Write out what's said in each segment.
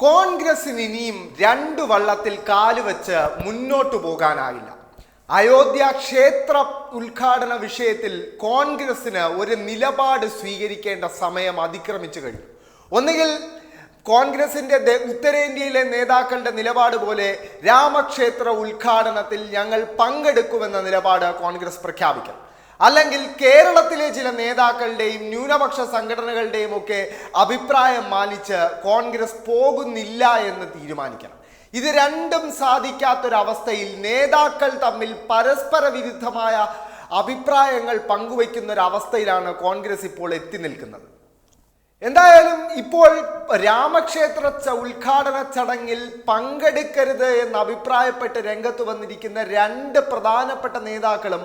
കോൺഗ്രസിന് ഇനിയും രണ്ട് വള്ളത്തിൽ കാലുവെച്ച് മുന്നോട്ടു പോകാനാകില്ല അയോധ്യ ക്ഷേത്ര ഉദ്ഘാടന വിഷയത്തിൽ കോൺഗ്രസിന് ഒരു നിലപാട് സ്വീകരിക്കേണ്ട സമയം അതിക്രമിച്ചു കഴിഞ്ഞു. ഒന്നുകിൽ കോൺഗ്രസിന്റെ ഉത്തരേന്ത്യയിലെ നേതാക്കളുടെ നിലപാട് പോലെ രാമക്ഷേത്ര ഉദ്ഘാടനത്തിൽ ഞങ്ങൾ പങ്കെടുക്കുമെന്ന നിലപാട് കോൺഗ്രസ് പ്രഖ്യാപിക്കണം അല്ലെങ്കിൽ കേരളത്തിലെ ചില നേതാക്കളുടെയും ന്യൂനപക്ഷ സംഘടനകളുടെയും ഒക്കെ അഭിപ്രായം മാനിച്ച് കോൺഗ്രസ് പോകുന്നില്ല എന്ന് തീരുമാനിക്കണം. ഇത് രണ്ടും സാധിക്കാത്തൊരവസ്ഥയിൽ നേതാക്കൾ തമ്മിൽ പരസ്പര വിരുദ്ധമായ അഭിപ്രായങ്ങൾ പങ്കുവയ്ക്കുന്ന ഒരു അവസ്ഥയിലാണ് കോൺഗ്രസ് ഇപ്പോൾ എത്തി നിൽക്കുന്നത്. എന്തായാലും ഇപ്പോൾ രാമക്ഷേത്ര ഉദ്ഘാടന ചടങ്ങിൽ പങ്കെടുക്കരുത് എന്ന് അഭിപ്രായപ്പെട്ട് രംഗത്ത് വന്നിരിക്കുന്ന രണ്ട് പ്രധാനപ്പെട്ട നേതാക്കളും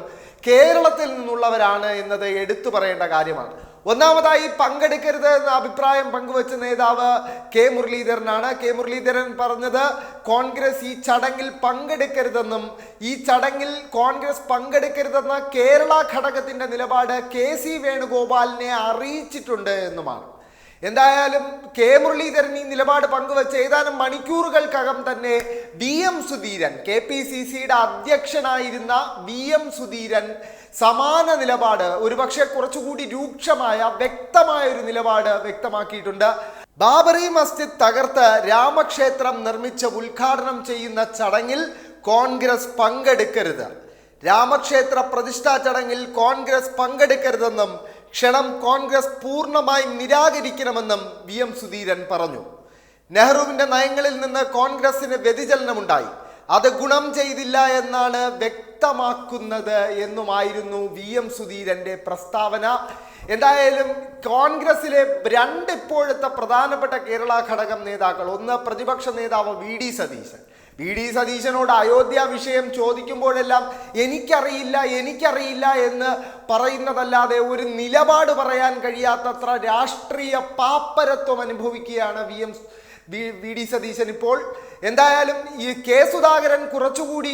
കേരളത്തിൽ നിന്നുള്ളവരാണ് എന്നത് എടുത്തു പറയേണ്ട കാര്യമാണ്. ഒന്നാമതായി പങ്കെടുക്കരുത് എന്ന അഭിപ്രായം പങ്കുവച്ച നേതാവ് കെ മുരളീധരനാണ്. കെ മുരളീധരൻ പറഞ്ഞത് കോൺഗ്രസ് ഈ ചടങ്ങിൽ പങ്കെടുക്കരുതെന്നും ഈ ചടങ്ങിൽ കോൺഗ്രസ് പങ്കെടുക്കരുതെന്ന കേരള ഘടകത്തിന്റെ നിലപാട് കെ സി വേണുഗോപാലിനെ അറിയിച്ചിട്ടുണ്ട് എന്നുമാണ്. എന്തായാലും കെ മുരളീധരൻ ഈ നിലപാട് പങ്കുവച്ച ഏതാനും മണിക്കൂറുകൾക്കകം തന്നെ V M Sudheeran K P C സിയുടെ അധ്യക്ഷനായിരുന്ന വി എം സുധീരൻ സമാന നിലപാട് ഒരുപക്ഷെ കുറച്ചുകൂടി രൂക്ഷമായ വ്യക്തമായ ഒരു നിലപാട് വ്യക്തമാക്കിയിട്ടുണ്ട്. ബാബറി മസ്ജിദ് തകർത്ത് രാമക്ഷേത്രം നിർമ്മിച്ച ഉദ്ഘാടനം ചെയ്യുന്ന ചടങ്ങിൽ കോൺഗ്രസ് പങ്കെടുക്കരുത്. രാമക്ഷേത്ര പ്രതിഷ്ഠാ ചടങ്ങിൽ കോൺഗ്രസ് പങ്കെടുക്കരുതെന്നും ക്ഷണം കോൺഗ്രസ് പൂർണമായും നിരാകരിക്കണമെന്നും വി എം സുധീരൻ പറഞ്ഞു. നെഹ്റുവിന്റെ നയങ്ങളിൽ നിന്ന് കോൺഗ്രസിന് വ്യതിചലനമുണ്ടായി. അത് ഗുണം ചെയ്തില്ല എന്നാണ് വ്യക്തമാക്കുന്നത് എന്നുമായിരുന്നു വി എം സുധീരന്റെ പ്രസ്താവന. എന്തായാലും കോൺഗ്രസിലെ രണ്ട് ഇപ്പോഴത്തെ പ്രധാനപ്പെട്ട കേരള ഘടകം നേതാക്കൾ ഒന്ന് പ്രതിപക്ഷ നേതാവ് V D Satheesan. V D സതീശനോട് Ayodhya വിഷയം ചോദിക്കുമ്പോഴെല്ലാം എനിക്കറിയില്ല എനിക്കറിയില്ല എന്ന് പറയുന്നതല്ലാതെ ഒരു നിലപാട് പറയാൻ കഴിയാത്തത്ര രാഷ്ട്രീയ പാപ്പരത്വം അനുഭവിക്കുകയാണ് V M V- D Satheesan ഇപ്പോൾ. എന്തായാലും ഈ കെ സുധാകരൻ കുറച്ചുകൂടി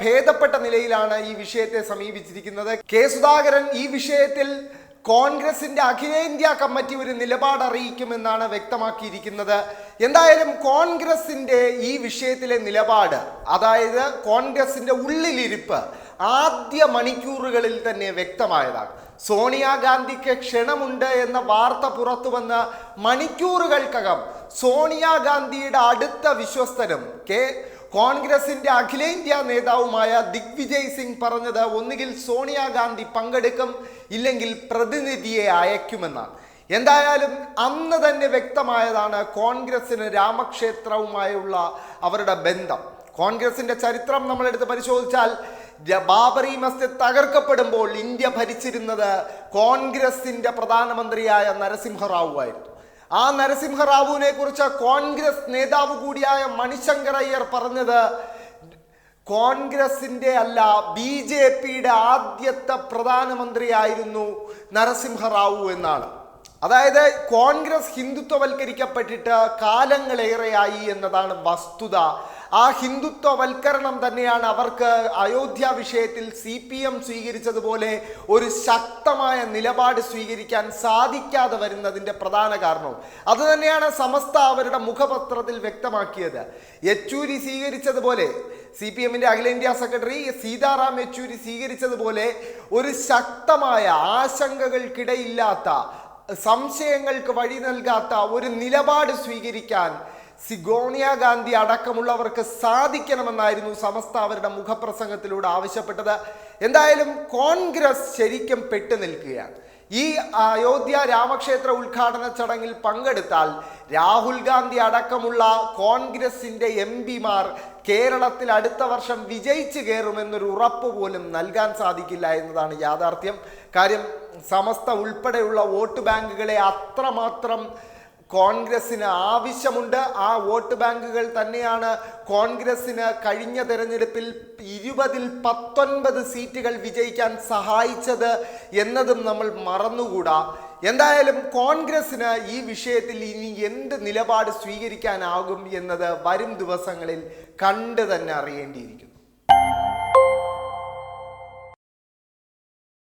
ഭേദപ്പെട്ട നിലയിലാണ് ഈ വിഷയത്തെ സമീപിച്ചിരിക്കുന്നത്. കെ സുധാകരൻ ഈ വിഷയത്തിൽ കോൺഗ്രസിന്റെ അഖിലേന്ത്യാ കമ്മിറ്റി ഒരു നിലപാട് അറിയിക്കുമെന്നാണ് വ്യക്തമാക്കിയിരിക്കുന്നത്. എന്തായാലും കോൺഗ്രസിന്റെ ഈ വിഷയത്തിലെ നിലപാട് അതായത് കോൺഗ്രസിന്റെ ഉള്ളിലിരിപ്പ് ആദ്യ മണിക്കൂറുകളിൽ തന്നെ വ്യക്തമായതാണ്. സോണിയാഗാന്ധിക്ക് ക്ഷണമുണ്ട് എന്ന വാർത്ത പുറത്തു വന്ന മണിക്കൂറുകൾക്കകം സോണിയാഗാന്ധിയുടെ അടുത്ത വിശ്വസ്തനും കെ കോൺഗ്രസിന്റെ അഖിലേന്ത്യാ നേതാവുമായ ദിഗ്വിജയ് സിംഗ് പറഞ്ഞത് ഒന്നുകിൽ സോണിയാഗാന്ധി പങ്കെടുക്കും ഇല്ലെങ്കിൽ പ്രതിനിധിയെ അയക്കുമെന്നാണ്. എന്തായാലും അന്ന് തന്നെ വ്യക്തമായതാണ് കോൺഗ്രസിന് രാമക്ഷേത്രവുമായുള്ള അവരുടെ ബന്ധം. കോൺഗ്രസിന്റെ ചരിത്രം നമ്മൾ എടുത്ത് പരിശോധിച്ചാൽ ബാബറി മസ്ജിദ് തകർക്കപ്പെടുമ്പോൾ ഇന്ത്യ ഭരിച്ചിരുന്നത് കോൺഗ്രസിന്റെ പ്രധാനമന്ത്രിയായ നരസിംഹറാവു ആയിരുന്നു ആ നരസിംഹറാവുവിനെ കുറിച്ച് കോൺഗ്രസ് നേതാവ് കൂടിയായ മണിശങ്കർ അയ്യർ പറഞ്ഞത് കോൺഗ്രസിന്റെ അല്ല ബി ജെ പിയുടെ ആദ്യത്തെ പ്രധാനമന്ത്രിയായിരുന്നു നരസിംഹറാവു എന്നാണ്. അതായത് കോൺഗ്രസ് ഹിന്ദുത്വവൽക്കരിക്കപ്പെട്ടിട്ട് കാലങ്ങളേറെയായി എന്നതാണ് വസ്തുത. ആ ഹിന്ദുത്വവൽക്കരണം തന്നെയാണ് അവർക്ക് അയോധ്യ വിഷയത്തിൽ സി പി എം സ്വീകരിച്ചതുപോലെ ഒരു ശക്തമായ നിലപാട് സ്വീകരിക്കാൻ സാധിക്കാതെ വരുന്നതിന്റെ പ്രധാന കാരണവും അതുതന്നെയാണ് സമസ്ത അവരുടെ മുഖപത്രത്തിൽ വ്യക്തമാക്കിയത്. യെച്ചൂരി സ്വീകരിച്ചതുപോലെ സി പി എമ്മിന്റെ അഖിലേന്ത്യാ സെക്രട്ടറി സീതാറാം യെച്ചൂരി സ്വീകരിച്ചതുപോലെ ഒരു ശക്തമായ ആശങ്കകൾക്കിടയില്ലാത്ത സംശയങ്ങൾക്ക് വഴി നൽകാത്ത ഒരു നിലപാട് സ്വീകരിക്കാൻ സിഗോണിയ ഗാന്ധി അടക്കമുള്ളവർക്ക് സാധിക്കണമെന്നായിരുന്നു സമസ്ത അവരുടെ മുഖപ്രസംഗത്തിലൂടെ ആവശ്യപ്പെട്ടത്. എന്തായാലും കോൺഗ്രസ് ശരിക്കും പെട്ടു നിൽക്കുകയാണ്. ഈ അയോധ്യ രാമക്ഷേത്ര ഉദ്ഘാടന ചടങ്ങിൽ പങ്കെടുത്താൽ രാഹുൽ ഗാന്ധി അടക്കമുള്ള കോൺഗ്രസിന്റെ എം പിമാർ കേരളത്തിൽ അടുത്ത വർഷം വിജയിച്ചു കയറുമെന്നൊരു ഉറപ്പ് പോലും നൽകാൻ സാധിക്കില്ല എന്നതാണ് യാഥാർത്ഥ്യം. കാര്യം സമസ്ത ഉൾപ്പെടെയുള്ള വോട്ട് ബാങ്കുകളെ അത്രമാത്രം കോൺഗ്രസ്സിന് ആവശ്യമുണ്ട്. ആ വോട്ട് ബാങ്കുകൾ തന്നെയാണ് കോൺഗ്രസ്സിന് കഴിഞ്ഞ തെരഞ്ഞെടുപ്പിൽ ഇരുപതിൽ പത്തൊൻപത് സീറ്റുകൾ വിജയിക്കാൻ സഹായിച്ചത് എന്നതും നമ്മൾ മറന്നുകൂടാ. എന്തായാലും കോൺഗ്രസ്സിന് ഈ വിഷയത്തിൽ ഇനി എന്ത് നിലപാട് സ്വീകരിക്കാനാകും എന്നത് വരും ദിവസങ്ങളിൽ കണ്ടു തന്നെ അറിയേണ്ടിയിരിക്കുന്നു.